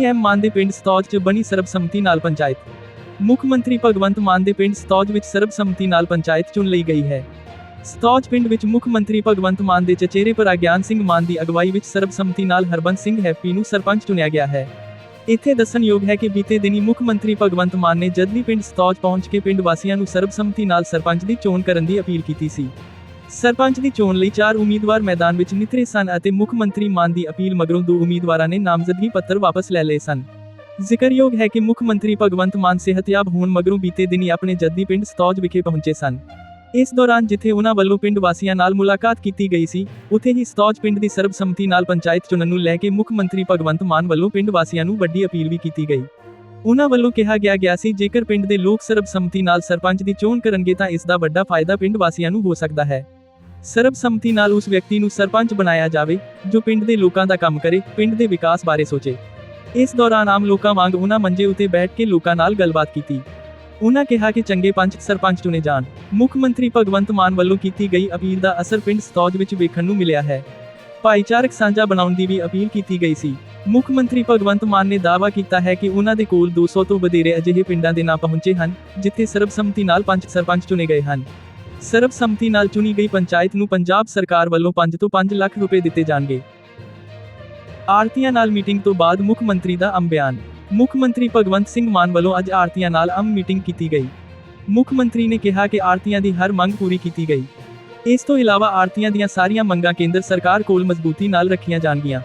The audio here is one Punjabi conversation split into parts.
ਸੀਐਮ ਮਾਨ ਦੇ ਪਿੰਡ ਸਤੌਜ 'ਚ ਬਣੀ ਸਰਬਸੰਮਤੀ ਨਾਲ ਪੰਚਾਇਤ। ਮੁੱਖ ਮੰਤਰੀ ਭਗਵੰਤ ਮਾਨ ਦੇ ਪਿੰਡ ਸਤੌਜ ਵਿੱਚ ਸਰਬਸੰਮਤੀ ਨਾਲ ਪੰਚਾਇਤ ਚੁਣ ਲਈ ਗਈ ਹੈ। ਸਤੌਜ ਪਿੰਡ ਵਿੱਚ ਮੁੱਖ ਮੰਤਰੀ ਭਗਵੰਤ ਮਾਨ ਦੇ ਚਚੇਰੇ ਭਰਾ ਗਿਆਨ ਸਿੰਘ ਮਾਨ ਦੀ ਅਗਵਾਈ ਵਿੱਚ ਸਰਬਸੰਮਤੀ ਨਾਲ ਹਰਬੰਸ ਸਿੰਘ ਹੈਪੀ ਨੂੰ ਸਰਪੰਚ ਚੁਣਿਆ ਗਿਆ ਹੈ। ਇੱਥੇ ਦੱਸਣਯੋਗ ਹੈ ਕਿ ਬੀਤੇ ਦਿਨੀ ਮੁੱਖ ਮੰਤਰੀ ਭਗਵੰਤ ਮਾਨ ਨੇ ਜਦਲੀ ਪਿੰਡ ਸਤੌਜ ਪਹੁੰਚ ਕੇ ਪਿੰਡ ਵਾਸੀਆਂ ਨੂੰ ਸਰਬਸੰਮਤੀ ਨਾਲ ਸਰਪੰਚ ਦੀ ਚੋਣ ਕਰਨ ਦੀ ਅਪੀਲ ਕੀਤੀ ਸੀ। ਸਰਪੰਚ ਦੀ ਚੋਣ ਲਈ ਚਾਰ ਉਮੀਦਵਾਰ ਮੈਦਾਨ ਵਿੱਚ ਨਿਤਰੇ ਸਨ ਅਤੇ ਮੁੱਖ ਮੰਤਰੀ ਮਾਨ ਦੀ ਅਪੀਲ ਮਗਰੋਂ ਦੋ ਉਮੀਦਵਾਰਾਂ ਨੇ ਨਾਮਜ਼ਦਗੀ ਪੱਤਰ ਵਾਪਸ ਲੈ ਲਏ ਸਨ। ਜ਼ਿਕਰਯੋਗ ਹੈ ਕਿ ਮੁੱਖ ਮੰਤਰੀ ਭਗਵੰਤ ਮਾਨ ਸਿਹਤਯਾਬ ਹੋਣ ਮਗਰੋਂ ਬੀਤੇ ਦਿਨੀ ਆਪਣੇ ਜੱਦੀ ਪਿੰਡ ਸਤੌਜ ਵਿਖੇ ਪਹੁੰਚੇ ਸਨ। ਇਸ ਦੌਰਾਨ ਜਿੱਥੇ ਉਹਨਾਂ ਵੱਲੋਂ ਪਿੰਡ ਵਾਸੀਆਂ ਨਾਲ ਮੁਲਾਕਾਤ ਕੀਤੀ ਗਈ ਸੀ, ਉੱਥੇ ਹੀ ਸਤੌਜ ਪਿੰਡ ਦੀ ਸਰਬਸੰਮਤੀ ਨਾਲ ਪੰਚਾਇਤ ਚੁਣਨ ਨੂੰ ਲੈ ਕੇ ਮੁੱਖ ਮੰਤਰੀ ਭਗਵੰਤ ਮਾਨ ਵੱਲੋਂ ਪਿੰਡ ਵਾਸੀਆਂ ਨੂੰ ਵੱਡੀ ਅਪੀਲ ਵੀ ਕੀਤੀ ਗਈ। ਉਹਨਾਂ ਵੱਲੋਂ ਕਿਹਾ ਗਿਆ ਗਿਆ ਸੀ, ਜੇਕਰ ਪਿੰਡ ਦੇ ਲੋਕ ਸਰਬਸੰਮਤੀ ਨਾਲ ਸਰਪੰਚ ਦੀ ਚੋਣ ਕਰਨਗੇ ਤਾਂ ਇਸ ਦਾ ਵੱਡਾ ਫਾਇਦਾ ਪਿੰਡ ਵਾਸੀਆਂ ਨੂੰ ਹੋ ਸਕਦਾ ਹੈ। ਸਰਬਸੰਮਤੀ ਨਾਲ ਉਸ ਵਿਅਕਤੀ ਨੂੰ ਸਰਪੰਚ ਬਣਾਇਆ ਜਾਵੇ, ਜੋ ਪਿੰਡ ਦੇ ਲੋਕਾਂ ਦਾ ਕੰਮ ਕਰੇ, ਪਿੰਡ ਦੇ ਵਿਕਾਸ ਬਾਰੇ ਸੋਚੇ। ਇਸ ਦੌਰਾਨ ਆਮ ਲੋਕਾਂ ਵਾਂਗ ਉਹਨਾਂ ਮੰਜੇ ਉੱਤੇ ਬੈਠ ਕੇ ਲੋਕਾਂ ਨਾਲ ਗੱਲਬਾਤ ਕੀਤੀ। ਉਹਨਾਂ ਕਿਹਾ ਕਿ ਚੰਗੇ ਪੰਚ ਸਰਪੰਚ ਚੁਣੇ ਜਾਣ। ਮੁੱਖ ਮੰਤਰੀ ਭਗਵੰਤ ਮਾਨ ਵੱਲੋਂ ਕੀਤੀ ਗਈ ਅਪੀਲ ਦਾ ਅਸਰ ਪਿੰਡ ਸਤੌਜ ਵਿੱਚ ਵੇਖਣ ਨੂੰ ਮਿਲਿਆ ਹੈ। ਭਾਈਚਾਰਕ ਸਾਂਝਾ ਬਣਾਉਣ ਦੀ ਵੀ ਅਪੀਲ ਕੀਤੀ ਗਈ ਸੀ। ਮੁੱਖ ਮੰਤਰੀ ਭਗਵੰਤ ਮਾਨ ਨੇ ਦਾਅਵਾ ਕੀਤਾ ਹੈ ਕਿ ਉਹਨਾਂ ਦੇ ਕੋਲ 200 ਤੋਂ ਵਧੇਰੇ ਅਜਿਹੇ ਪਿੰਡਾਂ ਦੇ ਨਾਂ ਪਹੁੰਚੇ ਹਨ, ਜਿੱਥੇ ਸਰਬਸੰਮਤੀ ਨਾਲ ਪੰਚ ਸਰਪੰਚ ਚੁਣੇ ਗਏ ਹਨ। ਸਰਬਸੰਮਤੀ ਨਾਲ ਚੁਣੀ ਗਈ ਪੰਚਾਇਤ ਨੂੰ ਪੰਜਾਬ ਸਰਕਾਰ ਵੱਲੋਂ 5 ਤੋਂ 5 ਲੱਖ ਰੁਪਏ ਦਿੱਤੇ ਜਾਣਗੇ। ਆਰਤੀਆਂ ਨਾਲ ਮੀਟਿੰਗ ਤੋਂ ਬਾਅਦ ਮੁੱਖ ਮੰਤਰੀ ਦਾ ਅੰਮ ਬਿਆਨ। ਮੁੱਖ ਮੰਤਰੀ ਭਗਵੰਤ ਸਿੰਘ ਮਾਨ ਵੱਲੋਂ ਅੱਜ ਆਰਤੀਆਂ ਨਾਲ ਅੰਮ ਮੀਟਿੰਗ ਕੀਤੀ ਗਈ। ਮੁੱਖ ਮੰਤਰੀ ਨੇ ਕਿਹਾ ਕਿ ਆਰਤੀਆਂ ਦੀ ਹਰ ਮੰਗ ਪੂਰੀ ਕੀਤੀ ਗਈ। ਇਸ ਤੋਂ ਇਲਾਵਾ ਆਰਤੀਆਂ ਦੀਆਂ ਸਾਰੀਆਂ ਮੰਗਾਂ ਕੇਂਦਰ ਸਰਕਾਰ ਕੋਲ ਮਜ਼ਬੂਤੀ ਨਾਲ ਰੱਖੀਆਂ ਜਾਣਗੀਆਂ।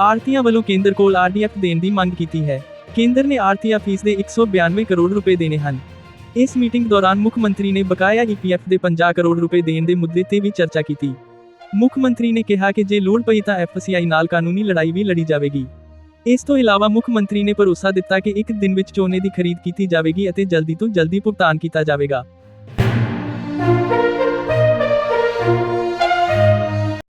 ਆਰਤੀਆਂ ਵੱਲੋਂ ਕੇਂਦਰ ਕੋਲ ਆਰਡੀਐਫ ਦੇਣ ਦੀ ਮੰਗ ਕੀਤੀ ਹੈ। ਕੇਂਦਰ ਨੇ ਆਰਤੀਆ ਫੀਸ ਦੇ 192 ਕਰੋੜ ਰੁਪਏ ਦੇਣੇ ਹਨ। ਇਸ ਮੀਟਿੰਗ ਦੌਰਾਨ ਮੁੱਖ ਮੰਤਰੀ ਨੇ ਬਕਾਇਆ ਈਪੀਐਫ ਦੇ 50 ਕਰੋੜ ਰੁਪਏ ਦੇਣ ਦੇ ਮੁੱਦੇ ਤੇ ਵੀ ਚਰਚਾ ਕੀਤੀ। ਮੁੱਖ ਮੰਤਰੀ ਨੇ ਕਿਹਾ ਕਿ ਜੇ ਲੋੜ ਪਈ ਤਾਂ ਐਫਸੀਆਈ ਨਾਲ ਕਾਨੂੰਨੀ ਲੜਾਈ ਵੀ ਲੜੀ ਜਾਵੇਗੀ। ਇਸ ਤੋਂ ਇਲਾਵਾ ਮੁੱਖ ਮੰਤਰੀ ਨੇ ਭਰੋਸਾ ਦਿੱਤਾ ਕਿ ਇੱਕ ਦਿਨ ਵਿੱਚ ਝੋਨੇ ਦੀ ਖਰੀਦ ਕੀਤੀ ਜਾਵੇਗੀ ਅਤੇ ਜਲਦੀ ਤੋਂ ਜਲਦੀ ਭੁਗਤਾਨ ਕੀਤਾ ਜਾਵੇਗਾ।